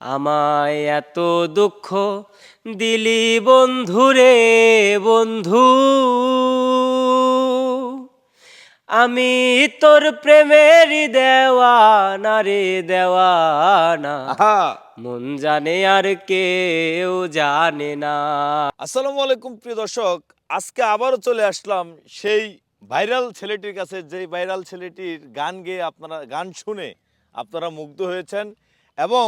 আমায় এত দুঃখ দিলি বন্ধুরে বন্ধু। আমি তোর প্রেমের দেওয়ানা রে দেওয়ানা। মন জানে আর কেউ জানে না। আসসালামু আলাইকুম প্রিয় দর্শক আজকে আবারও চলে আসলাম সেই ভাইরাল ছেলেটির কাছে যেই ভাইরাল ছেলেটির গান গেয়ে আপনারা গান শুনে আপনারা মুগ্ধ হয়েছেন এবং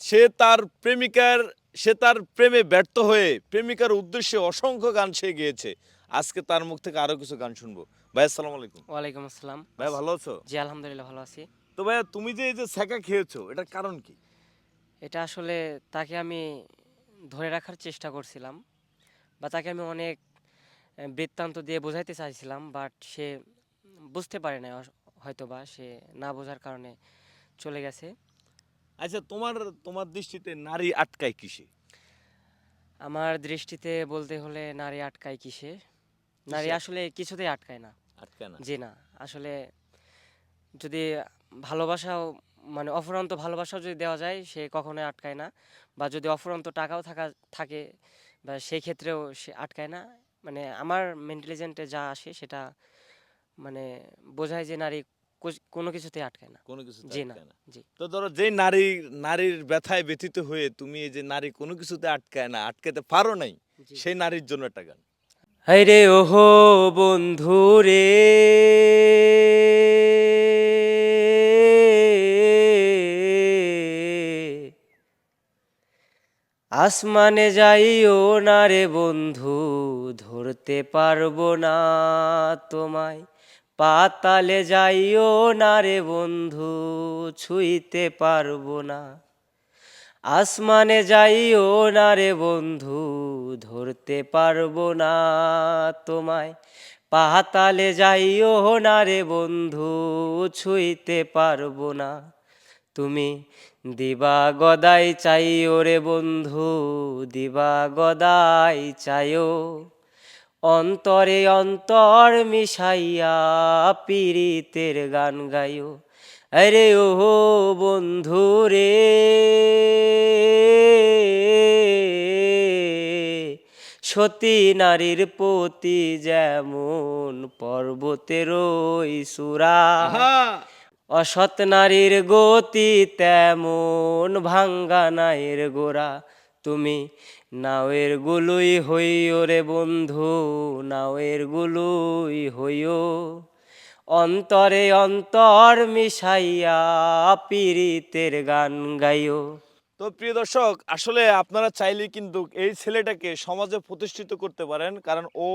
সে তার প্রেমিকার সে তার প্রেমে ব্যর্থ হয়ে প্রেমিকার উদ্দেশ্যে অসংখ্য গান সে গেয়েছে। আজকে তার মুখ থেকে আরও কিছু গান শুনব। ভাই আসসালামু আলাইকুম। ওয়ালাইকুম আসসালাম। ভাই ভালো আছো? জি আলহামদুলিল্লাহ ভালো আছি। তো ভাইয়া তুমি যে এই যে ছ্যাঁকা খেয়েছো এটার কারণ কি? এটা আসলে তাকে আমি ধরে রাখার চেষ্টা করছিলাম বা তাকে আমি অনেক বৃত্তান্ত দিয়ে বোঝাইতে চাইছিলাম বাট সে বুঝতে পারে না হয়তো বা সে না বোঝার কারণে চলে গেছে। আচ্ছা তোমার তোমার দৃষ্টিতে নারী আটকায় কিসে? আমার দৃষ্টিতে বলতে হলে নারী আটকায় কিসে? নারী আসলে কিছুতেই আটকায় না। আটকায় না? জি না আসলে যদি ভালোবাসাও মানে অফুরন্ত ভালোবাসাও যদি দেওয়া যায় সে কখনোই আটকায় না। বা যদি অফুরন্ত টাকাও থাকা থাকে বা সেই ক্ষেত্রেও সে আটকায় না। মানে আমার মেন্টালিজেন্টে যা আসে সেটা মানে বোঝায় যে নারী কোনো কিছুতেই আটকায় না। কোনো কিছু জি না জি। তো ধরো যেই নারী নারীর ব্যথায় ব্যথিত হয়ে তুমি এই যে নারী কোনো কিছুতে আটকায় না আটকাতে পারো নাই সেই নারীর জন্য একটা গান। হাই রে ওহো বন্ধু রে। আসমানে যাইও না রে বন্ধু ধরতে পারব না তোমায়। পাতালে যাইও না রে বন্ধু, ছুঁইতে পারব না। আসমানে যাইও না রে বন্ধু, ধরতে পারব না তোমায়। পাতালে যাইও না রে বন্ধু, ছুঁইতে পারব না। তুমি দিবা গদাই চাইও রে বন্ধু, দিবা গদাই চাইও। অন্তরে অন্তর মিশাইয়া পীড়িতের গান গাইও। আরে ও বন্ধু রে। সতী নারীর প্রতি যেমন পর্বতের সুরা অসৎ নারীর গতি তেমন ভাঙ্গা নায়ের গোড়া। তুমি নাওয়ের গুলুই হইও রে বন্ধু, নাওয়ের গুলুই হইও। অন্তরে অন্তর মিশাইয়া পীড়িতের গান গাইও। তো প্রিয় দর্শক, আসলে আপনারা চাইলে কিন্তু এই ছেলেটাকে সমাজে প্রতিষ্ঠিত করতে পারেন, কারণ ও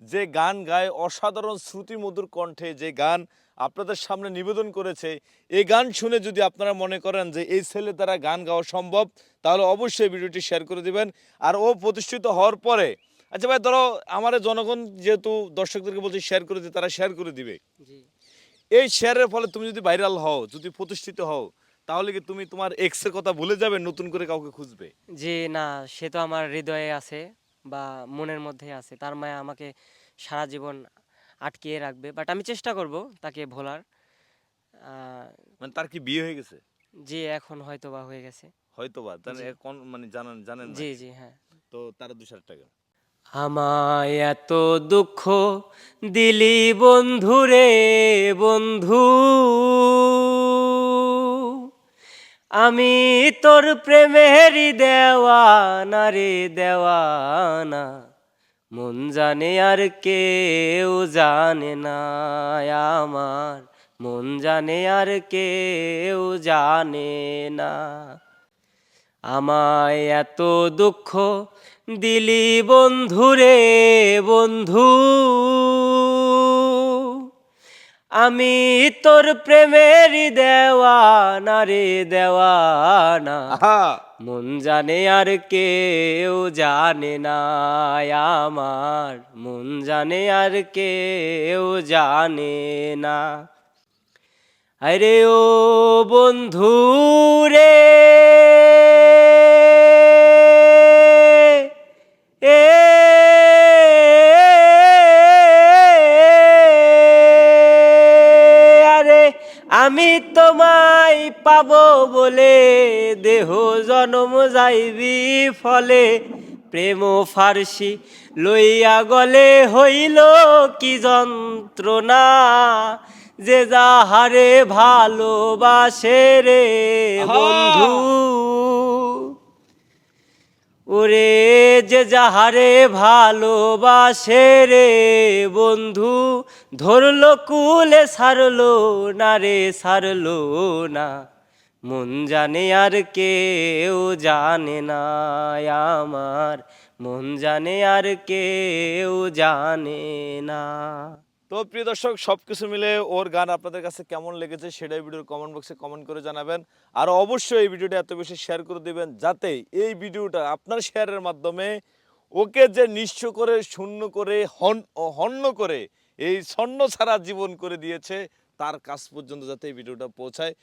যে গান গায়, অসাধারণ শ্রুতিমধুর কণ্ঠে যে গান আপনাদের সামনে নিবেদন করেছে। এই গান শুনে যদি আপনারা মনে করেন যে এই ছেলে দ্বারা গান গাওয়া সম্ভব তাহলে অবশ্যই ভিডিওটি শেয়ার করে দিবেন। আর ও প্রতিষ্ঠিত হওয়ার পরে আচ্ছা ভাই ধরো আমার জনগণ যেহেতু দর্শকদেরকে বলছি শেয়ার করে দিই তারা শেয়ার করে দিবে। এই শেয়ারের ফলে তুমি যদি ভাইরাল হও যদি প্রতিষ্ঠিত হও তাহলে কি তুমি তোমার এক্সের কথা ভুলে যাবে নতুন করে কাউকে খুঁজবে? যে না সে তো আমার হৃদয়ে আছে বা মনের মধ্যে আছে। তার মায়া আমাকে সারা জীবন আটকিয়ে রাখবে বাট আমি চেষ্টা করব তাকে ভোলার। মানে তার কি বিয়ে হয়ে গেছে? যে এখন হয়তো বা হয়ে গেছে। হয়তো বা তাহলে জি। কোন মানে জানেন জানেন জি জি হ্যাঁ। তো তার দুই হাজার টাকা। আমায় এত দুঃখ দিলি বন্ধু রে বন্ধু। আমি তোর প্রেমেরই দেওয়ানা রে দেওয়ানা। মন জানে আর কেউ জানে না আমার। মন জানে আর কেউ জানে না। আমায় এত দুঃখ দিলি বন্ধু রে বন্ধু। আমি তোর প্রেমের দেওয়ানা রে দেওয়ানা। মন জানে আর কেউ জানে না আমার। মন জানে আর কেউ জানে না। আরে ও বন্ধু রে আমি তোমায় পাব বলে দেহ জনম যাইবি ফলে। প্রেম ফার্সি লইয়া গলে হইল কি যন্ত্রণা। যে যাহারে ভালোবাসে রে বন্ধু। ওরে যে যাহারে ভালোবাসে রে বন্ধু, ধরলো কুলে, সারলো না রে, সারলো না। মন জানে আর কেউ জানে না আমার, মন জানে আর কেউ জানে না। তো প্রিয় দর্শক সব কিছু মিলে ওর গান আপনাদের কাছে কেমন লেগেছে সেটাই ভিডিওর কমেন্ট বক্সে কমেন্ট করে জানাবেন। আর অবশ্যই এই ভিডিওটা এত বেশি শেয়ার করে দেবেন যাতে এই ভিডিওটা আপনার শেয়ারের মাধ্যমে ওকে যে নিঃস্ব করে, শূন্য করে, হন, হন্য করে, এই স্বর্ণ ছাড়া জীবন করে দিয়েছে, তার কাছ পর্যন্ত যাতে এই ভিডিওটা পৌঁছায়।